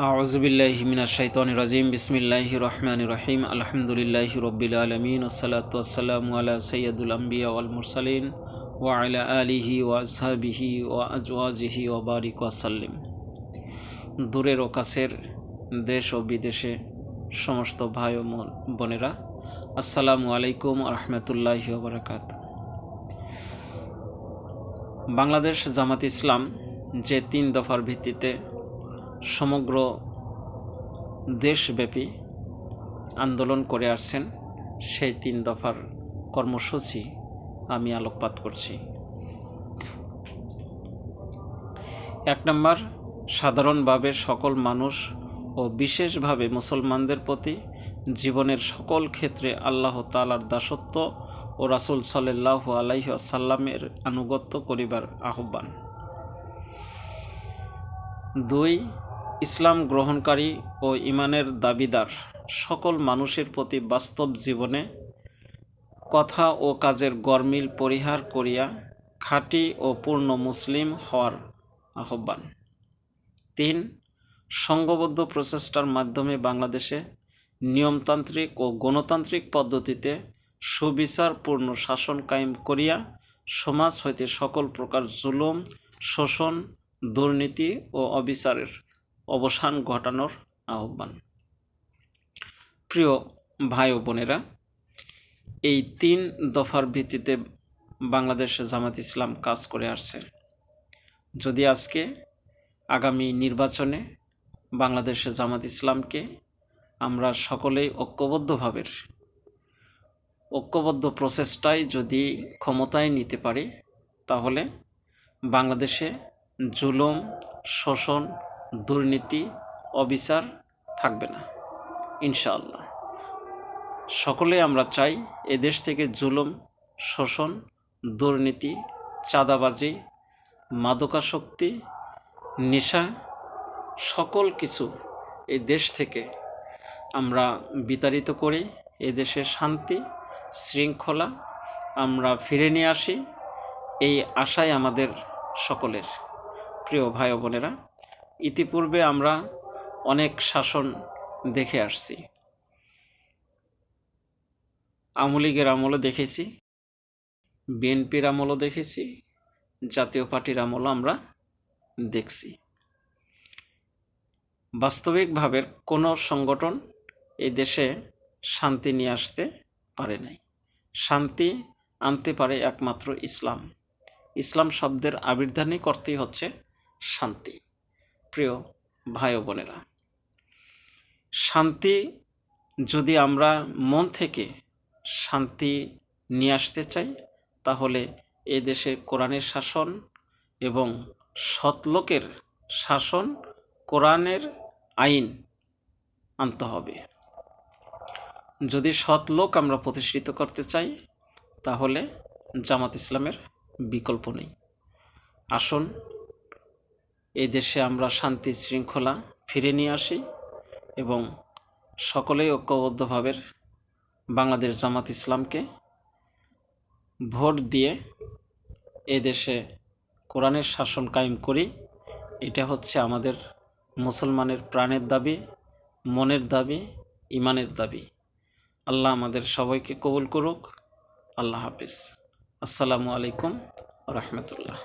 আউজুবিল্লাহি মিনাশ শাইতানির রাজিম। বিসমিল্লাহির রহমানির রহিম। আলহামদুলিল্লাহ রব্বিল আলামিন। ওয়াসসালামু আলা সাইয়্যিদুল আমবিয়া ওয়াল মুরসালিন। ওয়া আলা আলিহি ওয়া আসহাবিহি ওয়া আজওয়াজিহি ওয়া বারিক ওয়া সাল্লিম। দূরের ও কাছের দেশ ও বিদেশে সমস্ত ভাই ও বোন- বোনেরা, আসসালামু আলাইকুম রহমতুল্লাহি ওবরাকাত বাংলাদেশ জামাত ইসলাম যে তিন দফার ভিত্তিতে সমগ্র দেশব্যাপী আন্দোলন করে আসছেন সেই তিন দফার কর্মসূচি আমি আলোকপাত করছি। এক নম্বর, সাধারণভাবে সকল মানুষ ও বিশেষভাবে মুসলমানদের প্রতি জীবনের সকল ক্ষেত্রে আল্লাহ তালার দাসত্ব ও রাসুল সাল্লাহ আলাইহ সাল্লামের আনুগত্য করিবার আহ্বান। দুই ইসলাম গ্রহণকারী ও ইমানের দাবিদার সকল মানুষের প্রতি বাস্তব জীবনে কথা ও কাজের গরমিল পরিহার করিয়া খাঁটি ও পূর্ণ মুসলিম হওয়ার আহ্বান। তিন, সংঘবদ্ধ প্রচেষ্টার মাধ্যমে বাংলাদেশে নিয়মতান্ত্রিক ও গণতান্ত্রিক পদ্ধতিতে সুবিচারপূর্ণ শাসন কায়েম করিয়া সমাজ হইতে সকল প্রকার জুলুম, শোষণ, দুর্নীতি ও অবিচারের অবসান ঘটানোর আহ্বান। প্রিয় ভাই ও বোনেরা, এই তিন দফার ভিত্তিতে বাংলাদেশ জামাত ইসলাম কাজ করে আসছে। যদি আজকে আগামী নির্বাচনে বাংলাদেশে জামাত ইসলামকে আমরা সকলেই ঐক্যবদ্ধভাবে ঐক্যবদ্ধ প্রচেষ্টায় যদি ক্ষমতায় নিতে পারি, তাহলে বাংলাদেশে জুলুম, শোষণ দুর্নীতি, অবিচার থাকবে না, ইনশাআল্লাহ। সকলে আমরা চাই এদেশ থেকে জুলুম, শোষণ, দুর্নীতি, চাঁদাবাজি, মাদকাসক্তি, নেশা, সকল কিছু এই দেশ থেকে আমরা বিতাড়িত করি এদেশের শান্তি, শৃঙ্খলা আমরা ফিরে নিয়ে আসি, এই আশাই আমাদের সকলের। প্রিয় ভাই বোনেরা ইতিপূর্বে আমরা অনেক শাসন দেখে আসছি। আমলীগের আমলও দেখেছি, বিএনপির আমলও দেখেছি, জাতীয় পার্টির আমলও আমরা দেখছি। বাস্তবিকভাবে কোনো সংগঠন এই দেশে শান্তি নিয়ে আসতে পারে নাই। শান্তি আনতে পারে একমাত্র ইসলাম। ইসলাম শব্দের আবির্ধানই করতেই হচ্ছে শান্তি। প্রিয় ভাই বোনেরা। শান্তি যদি আমরা মন থেকে শান্তি নিয়ে আসতে চাই, তাহলে এ দেশে কোরআনের শাসন এবং সৎলোকের শাসন কোরআনের আইন আনতে হবে। যদি সৎ লোক আমরা প্রতিষ্ঠিত করতে চাই, তাহলে জামাত ইসলামের বিকল্প নেই। আসুন এই দেশে আমরা শান্তি শৃঙ্খলা ফিরে নিয়ে আসি এবং সকলেই ঐক্যবদ্ধভাবে বাংলাদেশ জামাত ইসলামকে ভোট দিয়ে এ দেশে কোরআনের শাসন কায়েম করি। এটা হচ্ছে আমাদের মুসলমানের প্রাণের দাবি, মনের দাবি, ইমানের দাবি। আল্লাহ আমাদের সবাইকে কবুল করুক। আল্লাহ হাফিজ। আসসালামু আলাইকুম রহমতুল্লাহ।